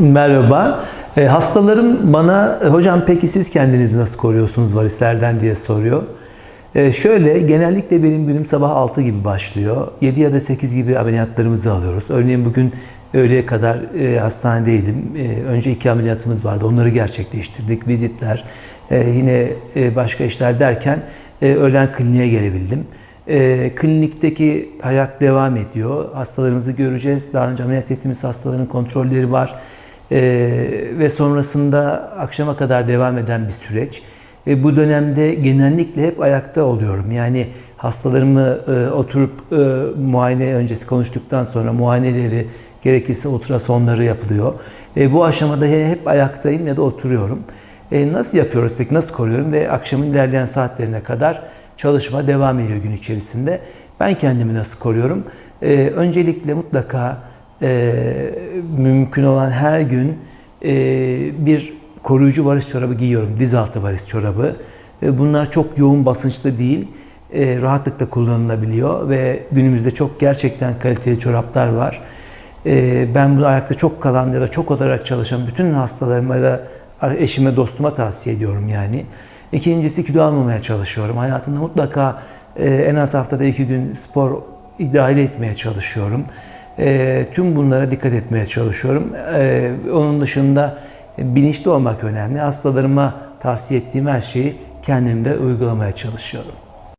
Merhaba. E, hastalarım bana "E, hocam peki siz kendinizi nasıl koruyorsunuz varislerden diye soruyor. E, şöyle genellikle benim günüm sabah 6 gibi başlıyor. 7 ya da 8 gibi ameliyatlarımızı alıyoruz. Örneğin bugün öğleye kadar e, hastanedeydim. E, önce iki ameliyatımız vardı. Onları gerçekleştirdik. Vizitler, e, yine e, başka işler derken e, öğlen kliniğe gelebildim. E, klinikteki hayat devam ediyor. Hastalarımızı göreceğiz. Daha önce ameliyat ettiğimiz hastaların kontrolleri var. E, ve sonrasında akşama kadar devam eden bir süreç. E, bu dönemde genellikle hep ayakta oluyorum. Yani hastalarımı e, oturup e, muayene öncesi konuştuktan sonra muayeneleri gerekirse ultrasonları yapılıyor. E, bu aşamada he- hep ayaktayım ya da oturuyorum. E, nasıl yapıyoruz peki? Nasıl koruyorum? Ve akşamın ilerleyen saatlerine kadar çalışma devam ediyor gün içerisinde. Ben kendimi nasıl koruyorum? E, öncelikle mutlaka e, mümkün olan her gün e, bir koruyucu varis çorabı giyiyorum. Diz altı varis çorabı. E, bunlar çok yoğun basınçlı değil. E, rahatlıkla kullanılabiliyor ve günümüzde çok gerçekten kaliteli çoraplar var. E, ben bunu ayakta çok kalan ya da çok olarak çalışan bütün hastalarıma da eşime, dostuma tavsiye ediyorum yani. İkincisi kilo almamaya çalışıyorum. Hayatımda mutlaka e, en az haftada iki gün spor dahil etmeye çalışıyorum. E, tüm bunlara dikkat etmeye çalışıyorum. E, onun dışında bilinçli olmak önemli. Hastalarıma tavsiye ettiğim her şeyi kendimde uygulamaya çalışıyorum.